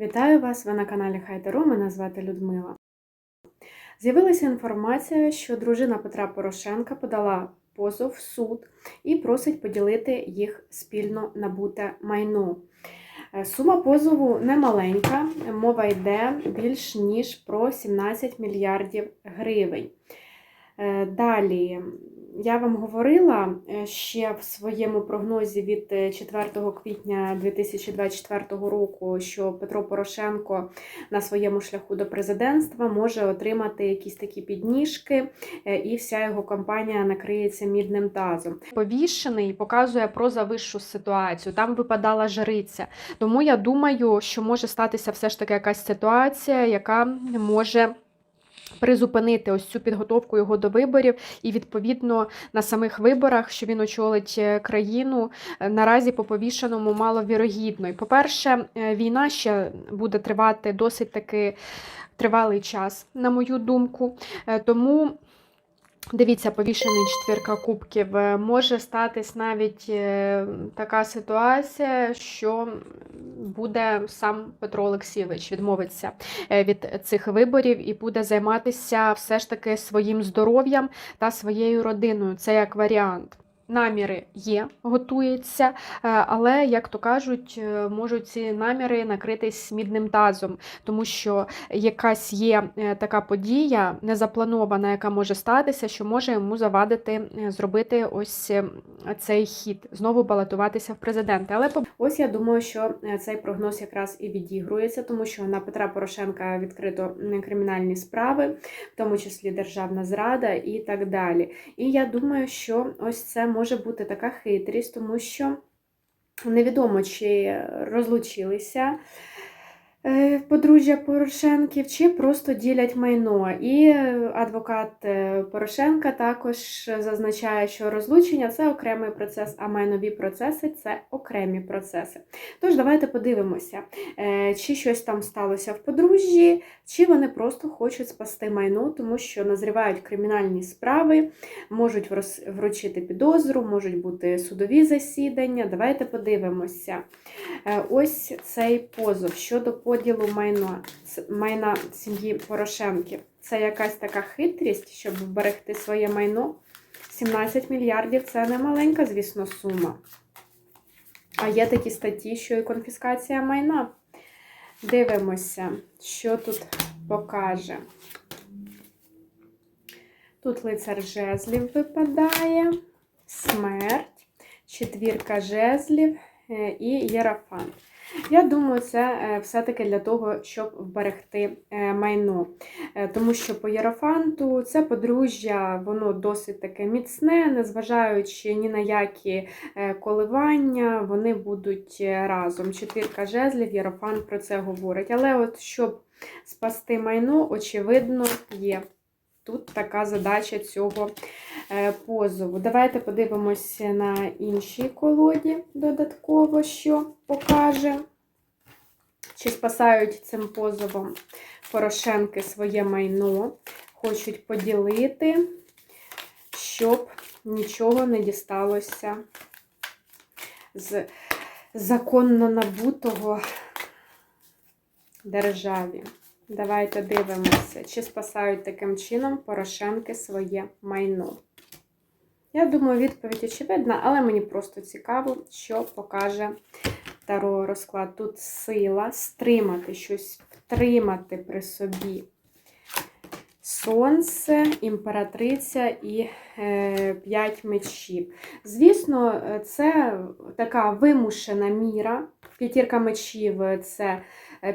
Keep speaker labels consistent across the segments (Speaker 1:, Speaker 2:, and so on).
Speaker 1: Вітаю вас! Ви на каналі Хайтеру. Мене звати Людмила. З'явилася інформація, що дружина Петра Порошенка подала позов в суд і просить поділити їх спільно набуте майно. Е, Сума позову немаленька, мова йде більш ніж про 17 мільярдів гривень. Е, Далі, я вам говорила е, ще в своєму прогнозі від е, 4 квітня 2024 року, що Петро Порошенко на своєму шляху до президентства може отримати якісь такі підніжки, е, і вся його кампанія накриється мідним тазом. Повішений показує про завищу ситуацію. Там випадала жриця. Тому я думаю, що може статися все ж таки якась ситуація, яка може призупинити ось цю підготовку його до виборів, і відповідно на самих виборах, що він очолить е, країну, е, наразі по повішеному маловірогідно. І, по-перше, е, війна ще буде тривати досить таки тривалий час, на мою думку. Тому. Дивіться, повішений четвірка кубків. Може статись навіть е, така ситуація, що буде сам Петро Олексійович відмовиться е, від цих виборів і буде займатися все ж таки своїм здоров'ям та своєю родиною. Це як варіант. Наміри є, готується, е, але, як то кажуть, е, можуть ці наміри накритись мідним тазом, тому що якась є е, така подія незапланована, яка може статися, що може йому завадити зробити ось цей хід, знову балотуватися в президенти. Але ось я думаю, що цей прогноз якраз і відігрується, тому що на Петра Порошенка відкрито кримінальні справи, в тому числі державна зрада і так далі. І я думаю, що ось це може бути така хитрість, тому що невідомо, чи розлучилися подружжя Порошенків, чи просто ділять майно. І е, адвокат е, Порошенка також зазначає, що розлучення це окремий процес, а майнові процеси це окремі процеси. Тож давайте подивимося, е, чи щось там сталося в подружжі, чи вони просто хочуть спасти майно, тому що назрівають кримінальні справи, можуть вручити підозру, можуть бути судові засідання. Давайте подивимося. Е, Ось цей позов щодо поділу майна, майна сім'ї Порошенків. Це якась така хитрість, щоб вберегти своє майно. 17 мільярдів це не маленька, звісно, сума. А є такі статті, що і конфіскація майна. Дивимося, що тут покаже. Тут лицар жезлів випадає, смерть, четвірка жезлів е, і єрафант. Я думаю, це е, все-таки для того, щоб вберегти е, майно. Е, Тому що по єрофанту це подружжя, воно досить таке міцне, незважаючи ні на які коливання, вони будуть разом. Четвірка жезлів, єрофант про це говорить. Але от щоб спасти майно, очевидно, є. Тут така задача цього позову. Давайте подивимося на іншій колоді додатково, що покаже. Чи спасають цим позовом Порошенки своє майно, хочуть поділити, щоб нічого не дісталося з законно набутого державі. Давайте дивимося, чи спасають таким чином Порошенки своє майно. Я думаю, відповідь очевидна, але мені просто цікаво, що покаже Таро розклад. Тут сила стримати щось, втримати при собі. Сонце, імператриця і е, п'ять мечів. Звісно, це така вимушена міра. П'ятірка мечів це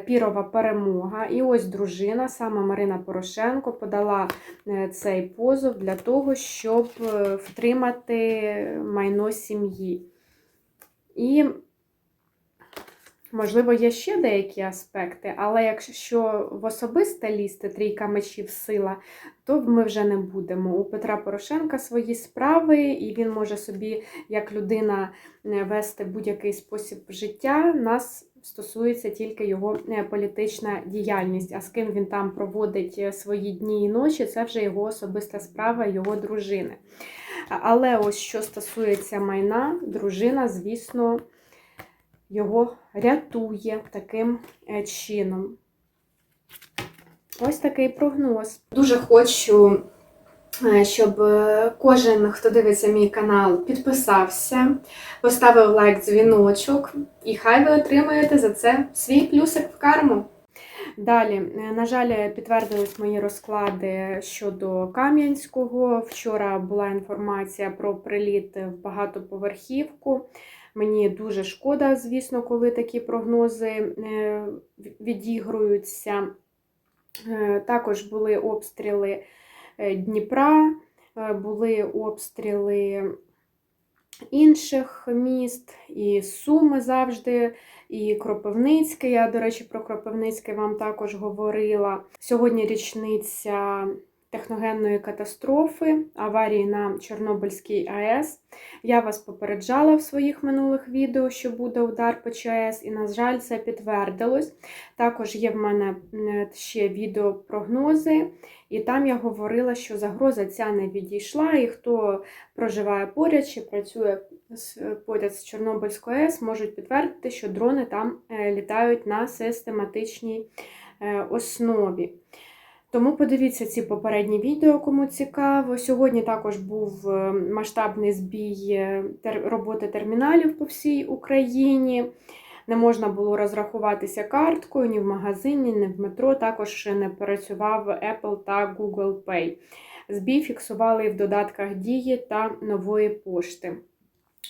Speaker 1: пірова перемога. І ось дружина, саме Марина Порошенко, подала е, цей позов для того, щоб е, втримати майно сім'ї. І Можливо, є ще деякі аспекти, але якщо в особисте лізти трійка мечів сила, то ми вже не будемо. У Петра Порошенка свої справи, і він може собі, як людина, е, вести будь-який спосіб життя. Нас стосується тільки його е, політична діяльність. А з ким він там проводить е, свої дні і ночі, це вже його особиста справа, його дружини. Але ось що стосується майна, дружина, звісно. Його рятує таким е, чином. Ось такий прогноз. Дуже хочу, е, щоб е, кожен, хто дивиться мій канал, підписався, поставив лайк, дзвіночок, і хай ви отримаєте за це свій плюсик в карму. Далі, на жаль, підтвердились мої розклади щодо Кам'янського. Вчора була інформація про приліт в багатоповерхівку. Мені дуже шкода, звісно, коли такі прогнози е, відігруються. Е, Також були обстріли е, Дніпра, були обстріли інших міст, і Суми завжди, і Кропивницьке. Я, до речі, про Кропивницьке вам також говорила. Сьогодні річниця техногенної катастрофи, аварії на Чорнобильській АЕС. Я вас попереджала в своїх минулих відео, що буде удар по ЧАЕС, і, на жаль, це підтвердилось. Також є в мене ще відеопрогнози, і там я говорила, що загроза ця не відійшла, і хто проживає поряд чи працює поряд з Чорнобильською АЕС, можуть підтвердити, що дрони там е, літають на систематичній е, основі. Тому подивіться ці попередні відео, кому цікаво. Сьогодні також був е, масштабний збій е, роботи терміналів по всій Україні. Не можна було розрахуватися карткою ні в магазині, ні в метро. Також не працював Apple та Google Pay. Збій фіксували в додатках дії та нової пошти.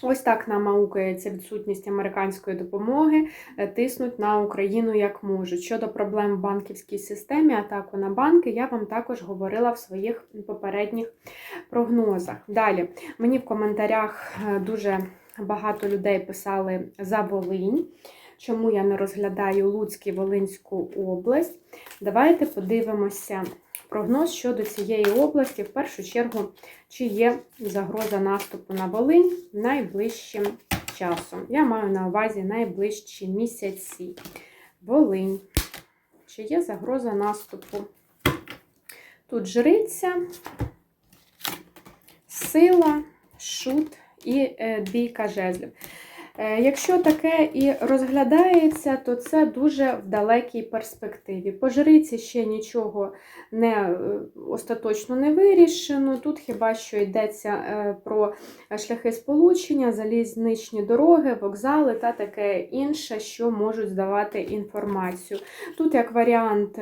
Speaker 1: Ось так нам аукається відсутність американської допомоги, е, тиснуть на Україну як можуть. Щодо проблем в банківській системі, атаку на банки, я вам також говорила в своїх попередніх прогнозах. Далі, мені в коментарях е, дуже багато людей писали за Волинь. Чому я не розглядаю Луцьк Волинську область? Давайте подивимося прогноз щодо цієї області. В першу чергу, чи є загроза наступу на Волинь найближчим часом. Я маю на увазі найближчі місяці. Волинь. Чи є загроза наступу? Тут жриця, сила, шут і е, двійка жезлів. Е, Якщо таке і розглядається, то це дуже в далекій перспективі. По жриці ще нічого не е, остаточно не вирішено. Тут хіба що йдеться е, про шляхи сполучення, залізничні дороги, вокзали та таке інше, що можуть здавати інформацію. Тут, як варіант,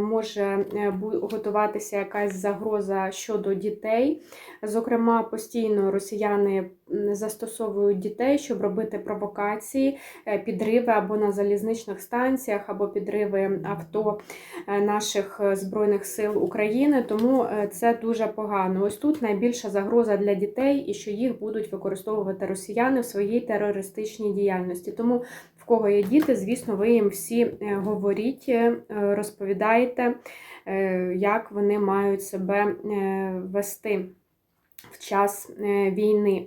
Speaker 1: може готуватися якась загроза щодо дітей. Зокрема, постійно росіяни застосовують дітей, щоб робити провокації, е, підриви або на залізничних станціях, або підриви авто е, наших е, Збройних сил України. Тому це дуже погано. Ось тут найбільша загроза для дітей і що їх будуть використовувати росіяни в своїй терористичній діяльності. Тому в кого є діти, звісно, ви їм всі говоріть, розповідаєте, як вони мають себе вести в час війни.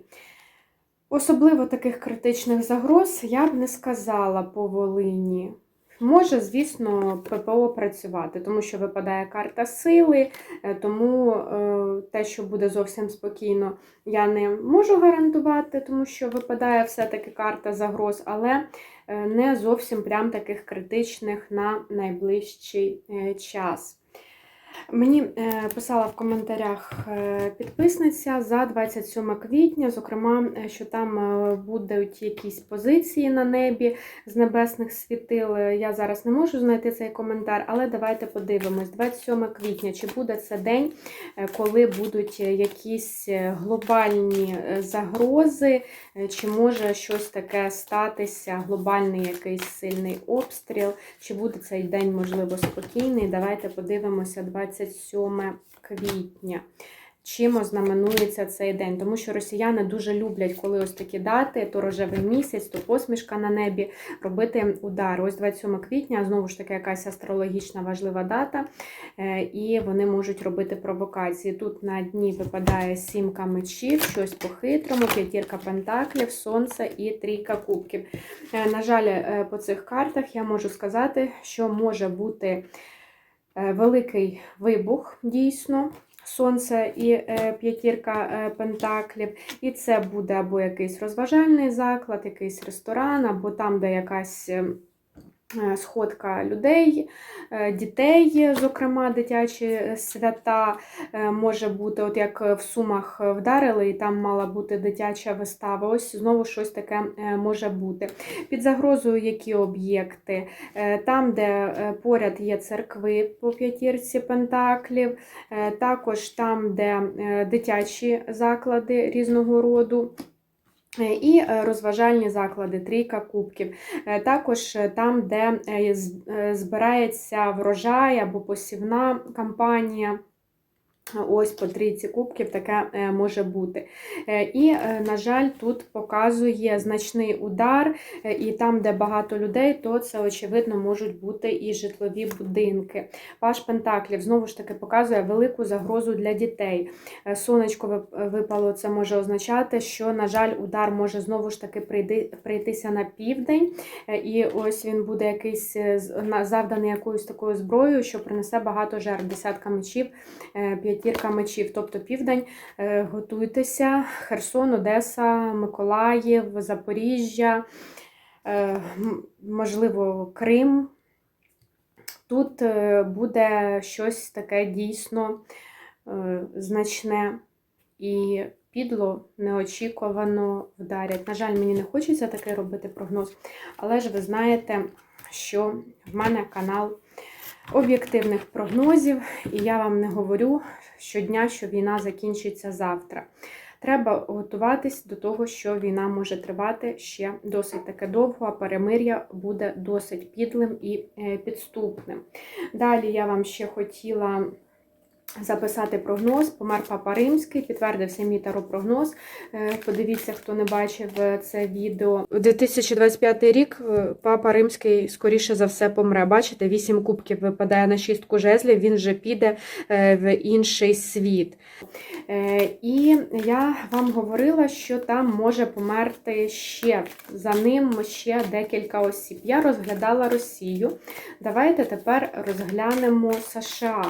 Speaker 1: Особливо таких критичних загроз я б не сказала по Волині. Може, звісно, ППО працювати, тому що випадає карта сили, е, тому е, те, що буде зовсім спокійно, я не можу гарантувати, тому що випадає все-таки карта загроз, але е, не зовсім прям таких критичних на найближчий час. Мені е, писала в коментарях е, підписниця за 27 квітня, зокрема, е, що там будуть якісь позиції на небі з небесних світил. Я зараз не можу знайти цей коментар, але давайте подивимось. 27 квітня, чи буде це день, коли будуть якісь глобальні загрози, чи може щось таке статися, глобальний якийсь сильний обстріл, чи буде цей день, можливо, спокійний. Давайте подивимося 27 квітня. Чим ознаменується цей день? Тому що росіяни дуже люблять, коли ось такі дати, то рожевий місяць, то посмішка на небі, робити удар. Ось 27 квітня, знову ж таки, якась астрологічна важлива дата, е, і вони можуть робити провокації. Тут на дні випадає сімка мечів, щось по-хитрому, п'ятірка пентаклів, сонце і трійка кубків. Е, На жаль, е, по цих картах я можу сказати, що може бути великий вибух дійсно. Сонце і е, п'ятірка е, пентаклів. І це буде або якийсь розважальний заклад, якийсь ресторан, або там, де якась. Е, Сходка людей, е, дітей, зокрема, дитячі свята е, може бути, от як в Сумах вдарили, і там мала бути дитяча вистава. Ось знову щось таке може бути. Під загрозою які об'єкти? Там, де поряд є церкви по п'ятірці пентаклів, також там, де дитячі заклади різного роду. Е, І е, розважальні заклади, трійка кубків. Е, Також там, де збирається врожай або посівна кампанія. Ось по трійці кубків таке е, може бути. Е, І, е, на жаль, тут показує значний удар, і там, де багато людей, то це, очевидно, можуть бути і житлові будинки. Паш Пентаклів знову ж таки показує велику загрозу для дітей. Сонечко випало, це може означати, що, на жаль, удар може знову ж таки прийтися на південь, і ось він буде якийсь завданий якоюсь такою зброєю, що принесе багато жертв, десятка мечів, п'ятірка мечів. Тобто південь, е, готуйтеся, Херсон, Одеса, Миколаїв, Запоріжжя, е, можливо, Крим. Тут е, буде щось таке дійсно значне і підло, неочікувано вдарять. На жаль, мені не хочеться таке робити прогноз, але ж ви знаєте, що в мене канал об'єктивних прогнозів, і я вам не говорю щодня, що війна закінчиться завтра. Треба готуватись до того, що війна може тривати ще досить таке довго, а перемир'я буде досить підлим і е, підступним. Далі я вам ще хотіла записати прогноз. Помер Папа Римський, підтвердився мій таропрогноз. Е, Подивіться, хто не бачив е, це відео. У 2025 рік е, Папа Римський, скоріше за все, помре. Бачите, вісім кубків випадає на шістку жезлів, він вже піде в інший світ. І я вам говорила, що там може померти ще за ним ще декілька осіб. Я розглядала Росію. Давайте тепер розглянемо США.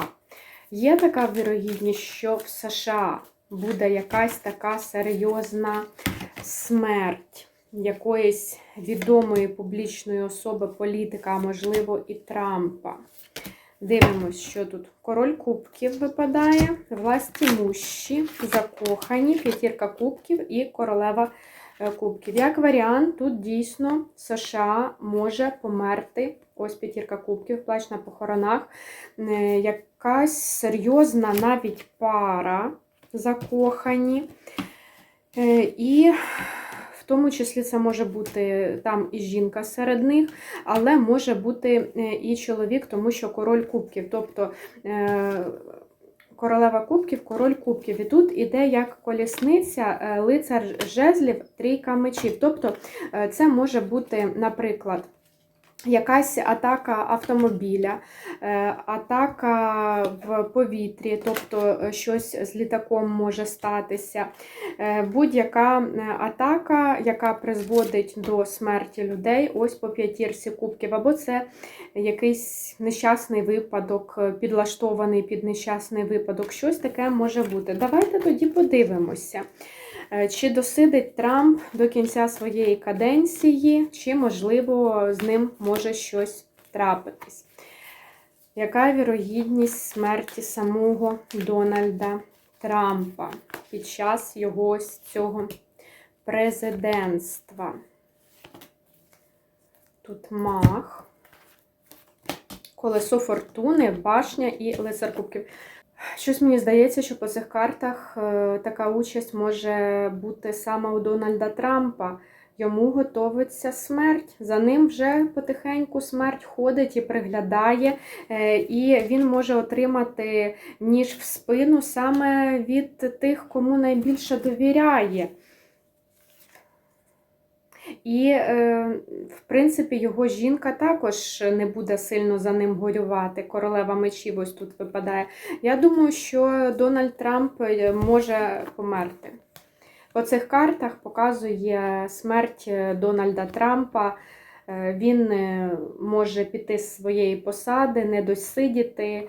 Speaker 1: Є така вірогідність, що в США буде якась така серйозна смерть якоїсь відомої публічної особи, політика, а можливо, і Трампа. Дивимось, що тут. Король кубків випадає, власті мущі, закохані, п'ятірка кубків і королева е, кубків. Як варіант, тут дійсно США може померти. Ось п'ятірка кубків, плач на похоронах. Е, Якась серйозна навіть пара закохані. Е, І в тому числі це може бути там і жінка серед них, але може бути е, і чоловік, тому що король кубків. Тобто е, королева кубків, король кубків. І тут іде як колісниця, лицар жезлів, трійка мечів. Тобто це може бути, наприклад, Якась атака автомобіля, е, атака в повітрі, тобто е, щось з літаком може статися, е, будь-яка атака, яка призводить до смерті людей, ось по п'ятірці кубків, або це якийсь нещасний випадок, підлаштований під нещасний випадок, щось таке може бути. Давайте тоді подивимося. Е, Чи досидить Трамп до кінця своєї каденції, чи, можливо, з ним може щось трапитись? Яка вірогідність смерті самого Дональда Трампа під час його ось цього президентства? Тут мах, колесо фортуни, башня і лицар кубків. Щось мені здається, що по цих картах е, така участь може бути саме у Дональда Трампа. Йому готовиться смерть. За ним вже потихеньку смерть ходить і приглядає, е, і він може отримати ніж в спину саме від тих, кому найбільше довіряє. І, е, в принципі, його жінка також не буде сильно за ним горювати. Королева мечів ось тут випадає. Я думаю, що Дональд Трамп е, може померти. По цих картах показує смерть е, Дональда Трампа. Він може піти з своєї посади, не досидіти.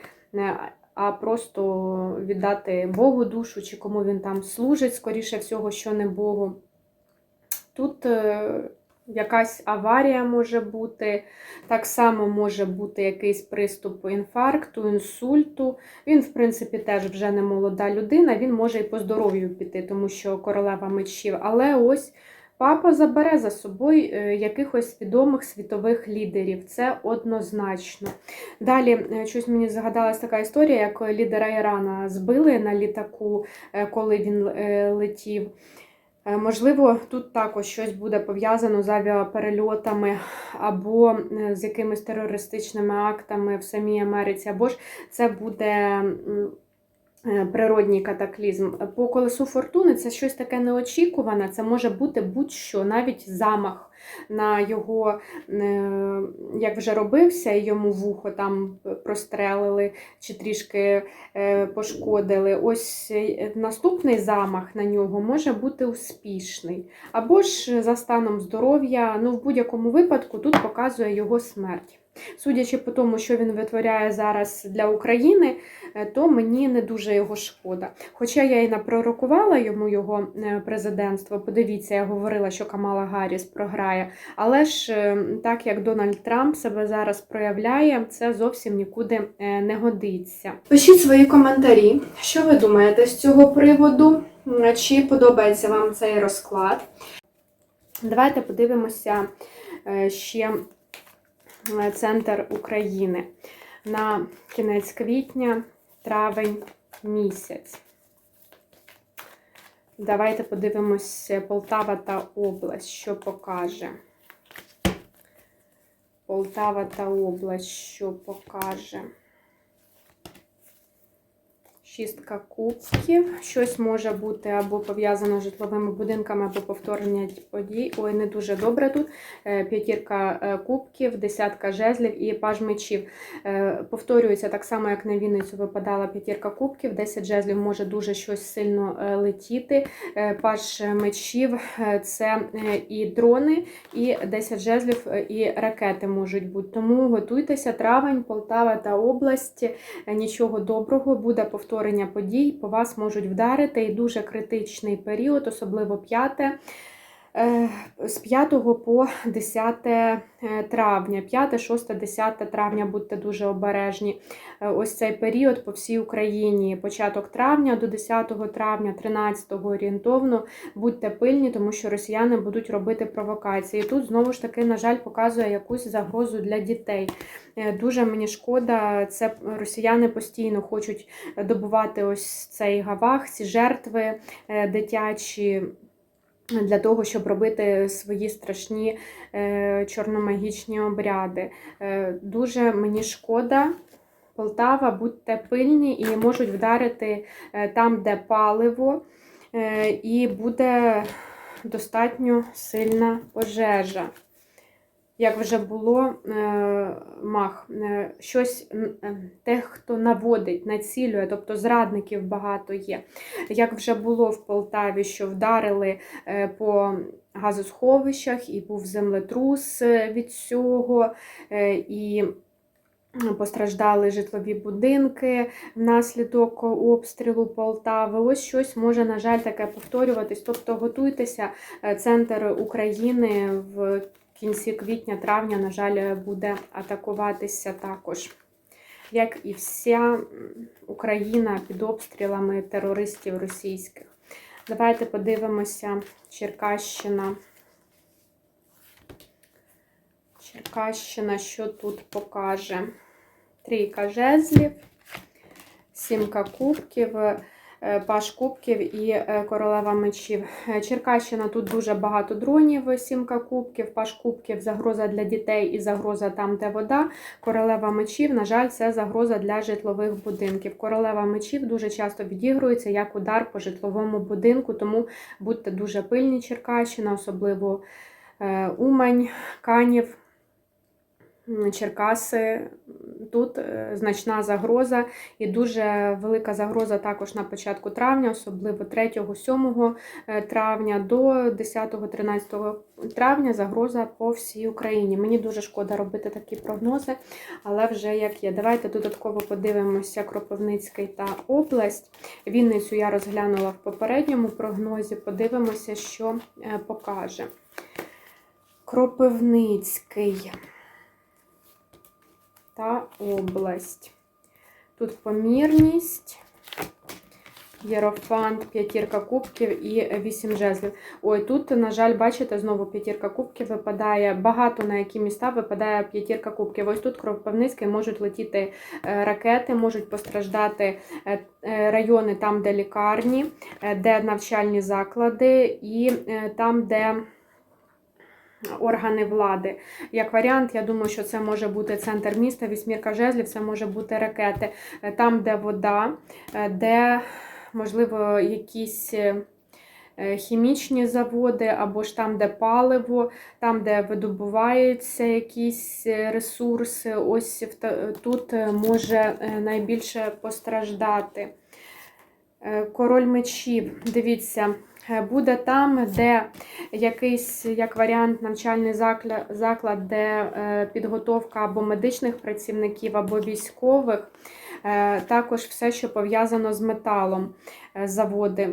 Speaker 1: А просто віддати Богу душу, чи кому він там служить, скоріше всього, що не Богу. Тут е, якась аварія може бути, так само може бути якийсь приступ інфаркту, інсульту. Він, в принципі, теж вже не молода людина, він може і по здоров'ю піти, тому що королева мечів. Але ось папа забере за собою е, якихось відомих світових лідерів. Це однозначно. Далі, е, щось мені згадалась така історія, як лідера Ірана збили на літаку, коли він летів. Е, Можливо, тут також щось буде пов'язано з авіаперельотами або е, з якимись терористичними актами в самій Америці, або ж це буде е, природній катаклізм. По колесу фортуни це щось таке неочікуване, це може бути будь-що, навіть замах на його, е, як вже робився, йому вухо там прострелили чи трішки е, пошкодили. Ось е, наступний замах на нього може бути успішний. Або ж за станом здоров'я, ну в будь-якому випадку тут показує його смерть. Судячи по тому, що він витворяє зараз для України, е, то мені не дуже його шкода. Хоча я і напророкувала йому його е, президентство. Подивіться, я говорила, що Камала Гарріс програє. Але ж е, так як Дональд Трамп себе зараз проявляє, це зовсім нікуди не годиться. Пишіть свої коментарі, що ви думаєте з цього приводу, чи подобається вам цей розклад. Давайте подивимося ще центр України на кінець квітня, травень місяць. Давайте подивимося Полтава та область, що покаже. Полтава та область, що покаже. Шістка кубків. Щось може бути або пов'язано з житловими будинками, або повторення подій. Ой, не дуже добре тут. Е, П'ятірка е, кубків, десятка жезлів і паж мечів. Е, Повторюється так само, як на Вінницю випадала п'ятірка кубків. 10 жезлів може дуже щось сильно летіти. Паж мечів це і дрони, і 10 жезлів, і ракети можуть бути. Тому готуйтеся, травень, Полтава та область. Нічого доброго, буде повторення подій по вас можуть вдарити і дуже критичний період, особливо п'яте. З 5 по 10 е, травня, 5, 6, 10 травня будьте дуже обережні. Е, Ось цей період по всій Україні, початок травня до 10 травня, 13 орієнтовно, будьте пильні, тому що росіяни будуть робити провокації. Тут знову ж таки, на жаль, показує якусь загрозу для дітей. Е, Дуже мені шкода, це росіяни постійно хочуть добувати ось цей гавах, ці жертви е, дитячі. Для того, щоб робити свої страшні е, чорномагічні обряди. Е, дуже мені шкода. Полтава, будьте пильні і можуть вдарити е, там, де паливо, і буде достатньо сильна пожежа. Як вже було е, мах, е, щось е, те, хто наводить, націлює, тобто зрадників багато є. Як вже було в Полтаві, що вдарили по газосховищах, і був землетрус від цього, і постраждали житлові будинки внаслідок обстрілу Полтави. Ось щось може, на жаль, таке повторюватись. Тобто готуйтеся, центр України в кінці квітня-травня, на жаль, буде атакуватися також. Як і вся Україна під обстрілами терористів російських. Давайте подивимося Черкащина. Черкащина, що тут покаже? Трійка жезлів, сімка кубків, паш кубків і е, королева мечів. Е, Черкащина тут дуже багато дронів, сімка кубків, паш кубків, загроза для дітей і загроза там, де вода. Королева мечів, на жаль, це загроза для житлових будинків. Королева мечів дуже часто відігрується як удар по житловому будинку, тому будьте дуже пильні, Черкащина, особливо е, Умань, Канів. Черкаси, тут е, значна загроза і дуже велика загроза також на початку травня, особливо 3-7 е, травня до 10-13 травня загроза по всій Україні. Мені дуже шкода робити такі прогнози, але вже як є. Давайте додатково подивимося Кропивницький та область. Вінницю я розглянула в попередньому прогнозі. Подивимося, що е, покаже. Кропивницький та область. Тут помірність, єрофант, п'ятірка кубків і вісім жезлів. Ой, тут, на жаль, бачите, знову п'ятірка кубків випадає. Багато на які міста випадає п'ятірка кубків. Ось тут Кропивницький можуть летіти е, ракети, можуть постраждати е, е, райони там, де лікарні, де навчальні заклади, і там, де органи влади. Як варіант, я думаю, що це може бути центр міста, вісьмірка жезлів, це може бути ракети. Е, Там, де вода, е, де, можливо, якісь. е, Хімічні заводи, або ж там, де паливо, там, де видобуваються якісь ресурси, ось тут може найбільше постраждати. Король мечів, дивіться, буде там, де якийсь як варіант навчальний заклад, де е, підготовка або медичних працівників, або військових, Е, також все, що пов'язано з металом, е, заводи.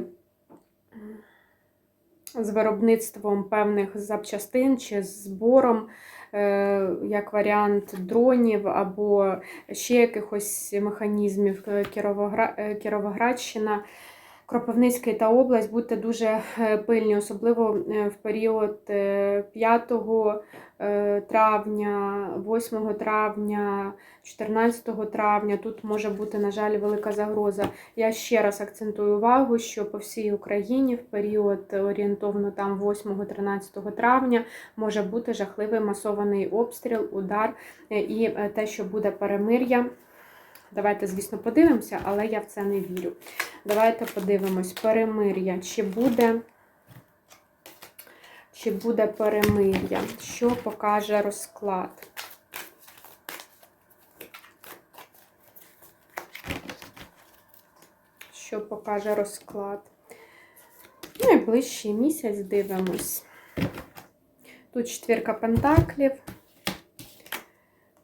Speaker 1: З виробництвом певних запчастин чи з збором, е, як варіант дронів або ще якихось механізмів Е, Кіровогра- е, Кіровоградщина. Кропивницький та область будьте дуже е, пильні, особливо е, в період е, 5 е, травня, 8 травня, 14 травня. Тут може бути, на жаль, велика загроза. Я ще раз акцентую увагу, що по всій Україні в період орієнтовно там 8-13 травня може бути жахливий масований обстріл, удар і те, що буде перемир'я. Давайте, звісно, подивимося, але я в це не вірю. Давайте подивимось, перемир'я. Чи буде, чи буде перемир'я? Що покаже розклад? Що покаже розклад? Найближчий місяць дивимось. Тут четвірка пентаклів,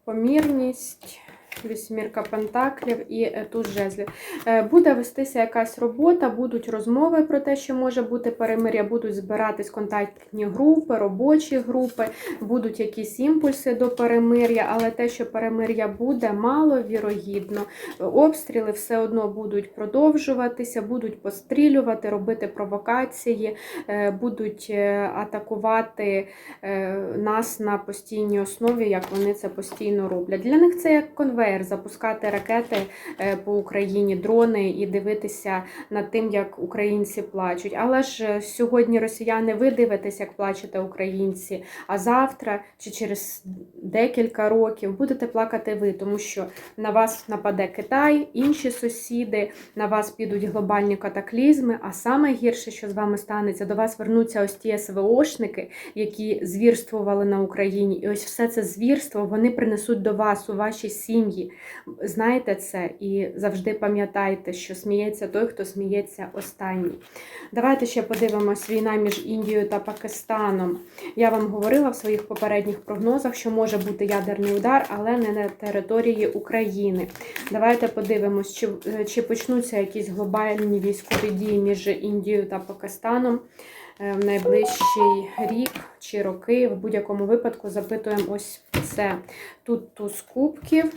Speaker 1: помірність, вісьмірка пентаклів і е, туз жезлів. Е, Буде вестися якась робота, будуть розмови про те, що може бути перемир'я, будуть збиратись контактні групи, робочі групи, будуть якісь імпульси до перемир'я, але те, що перемир'я буде, мало вірогідно. Обстріли все одно будуть продовжуватися, будуть пострілювати, робити провокації, е, будуть атакувати нас на постійній основі, як вони це постійно роблять. Для них це як конвейер, запускати ракети е, по Україні, дрони і дивитися над тим, як українці плачуть. Але ж е, сьогодні росіяни ви дивитесь, як плачете українці, а завтра чи через декілька років будете плакати ви, тому що на вас нападе Китай, інші сусіди, на вас підуть глобальні катаклізми. А саме гірше, що з вами станеться, до вас вернуться ось ті СВОшники, які звірствували на Україні. І ось все це звірство вони принесуть до вас у ваші сім'ї. Знаєте це і завжди пам'ятайте, що сміється той, хто сміється останній. Давайте ще подивимось війна між Індією та Пакистаном. Я вам говорила в своїх попередніх прогнозах, що може бути ядерний удар, але не на території України. Давайте подивимось, чи, чи почнуться якісь глобальні військові дії між Індією та Пакистаном е, в найближчий рік чи роки. В будь-якому випадку запитуємо ось це. Тут туз кубків,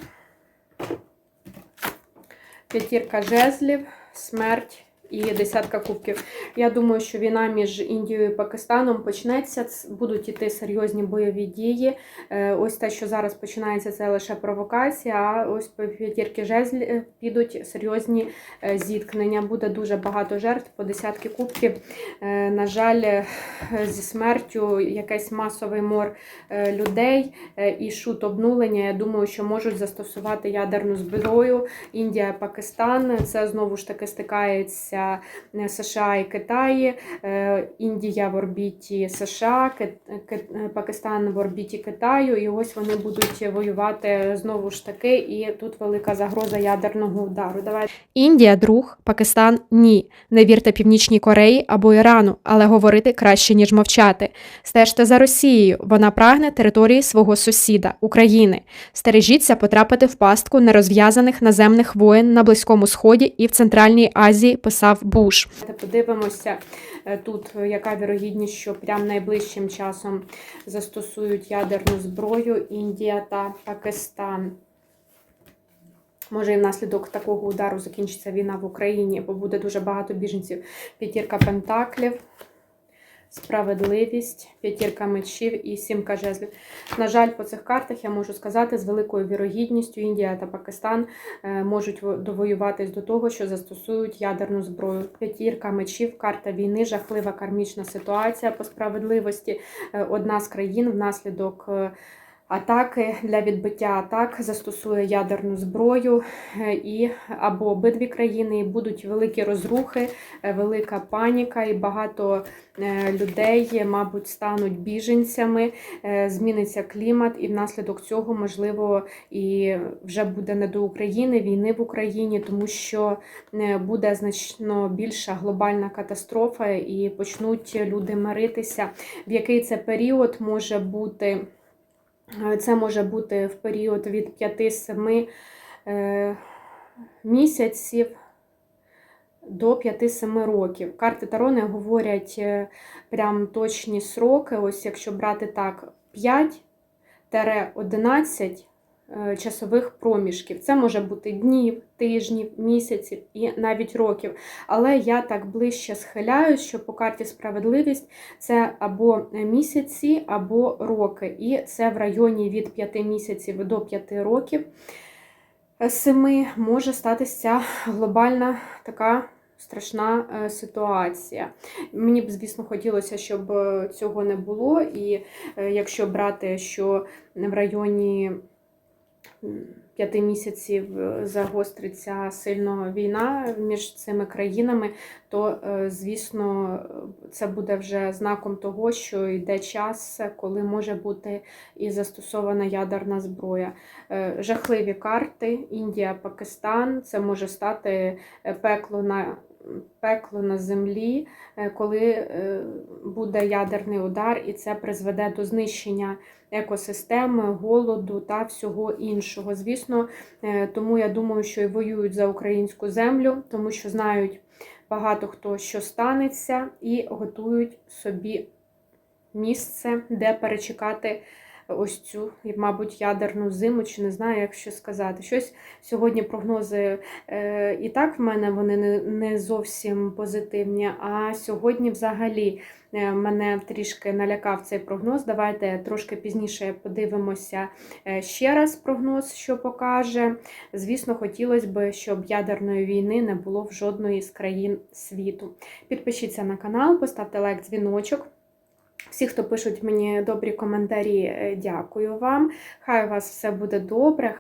Speaker 1: п'ятірка жезлів, смерть і десятка кубків. Я думаю, що війна між Індією і Пакистаном почнеться. Будуть іти серйозні бойові дії. Е, Ось те, що зараз починається, це лише провокація. А ось по п'ятірки жезлів підуть серйозні е, зіткнення. Буде дуже багато жертв, по десятки кубків. Е, На жаль, е, зі смертю якийсь масовий мор е, людей е, і шут обнулення. Я думаю, що можуть застосувати ядерну зброю. Індія, Пакистан. Це знову ж таки стикається знаходяться е, США і Китай, е, Індія в орбіті США, Кит- Пакистан в орбіті Китаю. І ось вони будуть воювати знову ж таки, і тут велика загроза ядерного удару. Давайте.
Speaker 2: Індія друг, Пакистан ні. Не вірте Північній Кореї або Ірану, але говорити краще, ніж мовчати. Стежте за Росією. Вона прагне території свого сусіда України. Стережіться потрапити в пастку нерозв'язаних наземних воєн на Близькому Сході і в Центральній Азії, писав Буш.
Speaker 1: Подивимося е, тут, е, яка вірогідність, що прям найближчим часом застосують ядерну зброю Індія та Пакистан. Може, і внаслідок такого удару закінчиться війна в Україні, бо буде дуже багато біженців. П'ятірка пентаклів, справедливість, п'ятірка мечів і сімка жезлів. На жаль, по цих картах я можу сказати, з великою вірогідністю Індія та Пакистан е, можуть во- довоюватись до того, що застосують ядерну зброю. П'ятірка мечів, карта війни, жахлива кармічна ситуація по справедливості. Е, Одна з країн внаслідок. Атаки для відбиття атак застосує ядерну зброю, е, і або обидві країни і будуть великі розрухи, е, велика паніка, і багато е, людей, мабуть, стануть біженцями, зміниться клімат, і внаслідок цього, можливо, і вже буде не до України, війни в Україні, тому що буде значно більша глобальна катастрофа, і почнуть люди миритися. В який це період може бути? Е, Це може бути в період від 5-7 е, місяців до 5-7 років. Карти Таро не говорять е, прям точні сроки. Ось якщо брати так, 5-11 е, часових проміжків. Це може бути днів, тижнів, місяців і навіть років. Але я так ближче схиляюсь, що по карті справедливість це або місяці, або роки. І це в районі від 5 місяців до 5 років. Семи може статися глобальна така страшна е, ситуація. Мені б, звісно, хотілося, щоб е, цього не було. І е, якщо брати, що в районі п'яти місяців е, загостриться сильно війна між цими країнами, то, е, звісно, це буде вже знаком того, що йде час, коли може бути і застосована ядерна зброя. Е, Жахливі карти Індія, Пакистан. Це може стати пекло на пекло на землі, е, коли е, буде ядерний удар, і це призведе до знищення екосистеми, голоду та всього іншого. Звісно, е, тому я думаю, що і воюють за українську землю, тому що знають багато хто, що станеться, і готують собі місце, де перечекати ось цю, мабуть, ядерну зиму, чи не знаю, як що сказати. Щось сьогодні прогнози е, і так в мене вони не, не зовсім позитивні. А сьогодні, взагалі, е, мене трішки налякав цей прогноз. Давайте трошки пізніше подивимося е, ще раз прогноз, що покаже. Звісно, хотілося б, щоб ядерної війни не було в жодної з країн світу. Підпишіться на канал, поставте лайк, дзвіночок. Всі, хто пишуть мені добрі коментарі, е, дякую вам. Хай у вас все буде добре.